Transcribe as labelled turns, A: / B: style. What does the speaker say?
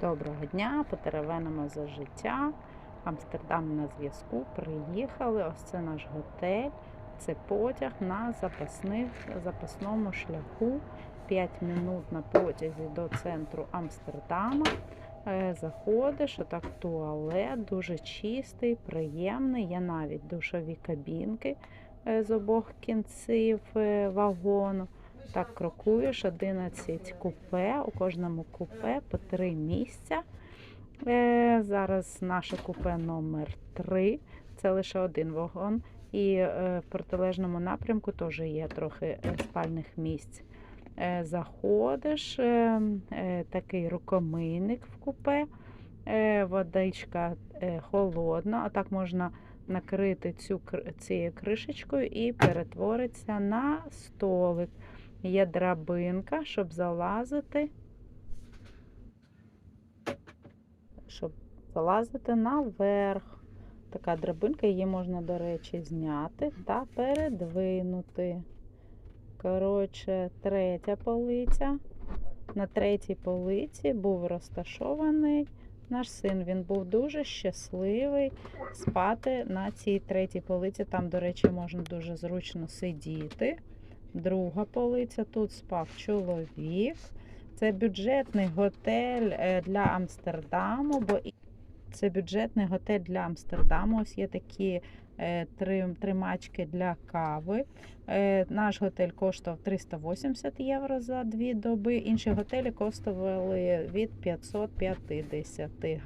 A: Доброго дня, потеревенимо за життя. Амстердам на зв'язку. Приїхали. Ось це наш готель. Це потяг на запасних, запасному шляху. 5 минут на потязі до центру Амстердама. Е, Заходиш, отак туалет, дуже чистий, приємний. Є навіть душові кабінки е, з обох кінців е, вагону. Так, крокуєш 11 купе, у кожному купе по 3 місця. Е, зараз наше купе номер 3 це лише один вагон. І е, в протилежному напрямку теж є трохи е, спальних місць. Заходиш, такий рукомийник в купе, водичка холодна, а так можна накрити цю, цією кришечкою і перетвориться на столик. Є драбинка, щоб залазити, щоб залазити наверх. Така драбинка, її можна, до речі, зняти та передвинути. Коротше, третя полиця. На третій полиці був розташований наш син. Він був дуже щасливий спати на цій третій полиці. Там, до речі, можна дуже зручно сидіти. Друга полиця, тут спав чоловік. Це бюджетний готель е, для Амстердаму, бо це бюджетний готель для Амстердаму. Ось є такі е, три, тримачки для кави. Е, Наш готель коштував 380 євро за дві доби. Інші готелі коштували від 550. Гар-